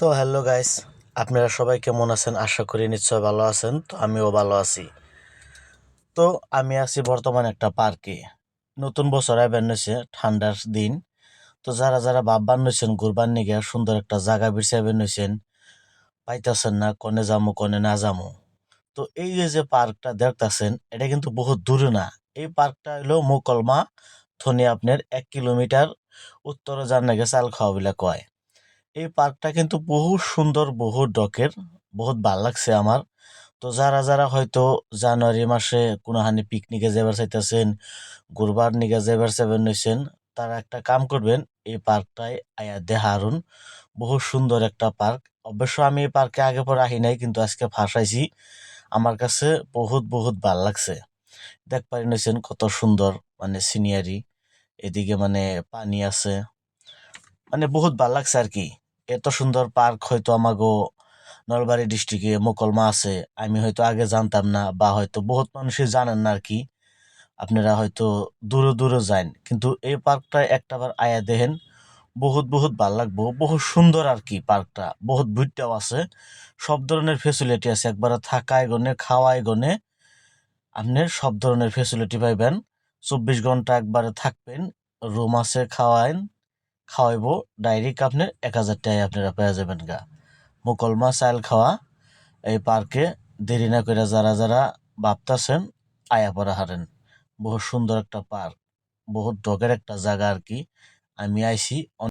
তো hello guys, আপনারা সবাই কেমন আছেন? আশা করি নিশ্চয় ভালো আছেন, তো আমিও ভালো আছি। তো আমি আছি বর্তমানে একটা পার্কে। নতুন বছর আইবার নইছে ঠান্ডার দিন। তো যারা যারা ভাববার নইছেন ঘুরবার নিগে সুন্দর একটা জায়গা বিছাইবেন নইছেন পাইতাছেন না, কনে যামু, কনে না যামু। তো এই যে পার্কটা দেখতাছেন, এটা কিন্তু বহুত দূরে না। এই পার্কটা হলো মোকলমা থনি আপনার এক কিলোমিটার উত্তরে যার নাকি চাল খাওয়া বলে কয়। এই পার্কটা কিন্তু বহু সুন্দর বহু ডকের, বহুত ভালো লাগছে আমার। তো যারা যারা হয়তো জানুয়ারি মাসে কোনো হানি পিকনিকে যাবার চাইতেছেন ঘুরবার নিগে যাবার চাইবেন নইছেন, তারা একটা কাম করবেন, এই পার্কটায় আয়া দেহারুন বহু সুন্দর একটা পার্ক। অবশ্য আমি এই পার্কে আগে পরে আহি নাই, কিন্তু আজকে ফাঁসাইছি আমার কাছে বহুত বহুত ভালো লাগছে। দেখ পারি নইছেন কত সুন্দর মানে সিনিয়ারি এদিকে মানে পানি আছে। মানে বহুত ভালো লাগছে আর কি। এত সুন্দর পার্ক হয়তো আমাগো নলবাড়ি ডিস্ট্রিক্টে মোকলমা আছে, আমি হয়তো আগে জানতাম না বা হয়তো বহুত মানুষই জানেন না আর কি। আপনারা হয়তো দূরে দূরে যান কিন্তু এই পার্কটা একটাবার আয়া দেখেন, বহুত বহুত ভালো লাগবো, বহুত সুন্দর আর কি পার্কটা বহুত বুটটাও আছে, সব ধরনের ফেসিলিটি আছে, একবারে থাকায় গনে খাওয়ায় গনে, আপনি সব ধরনের ফেসিলিটি পাইবেন, চব্বিশ ঘণ্টা একবারে থাকবেন রুম আছে, খাওয়াইন খাওয়াইবো, ডাইরেক্ট আপনার এক হাজার টাকায় আপনারা পেয়ে যাবেন গা। মুকলমা চাইল খাওয়া, এই পার্কে দেরি না করে যারা যারা ভাবতাছেন, আয়া পড়া হারেন বহুত সুন্দর একটা পার্ক, বহুত ডগের একটা জায়গা আর কি। আমি আইছি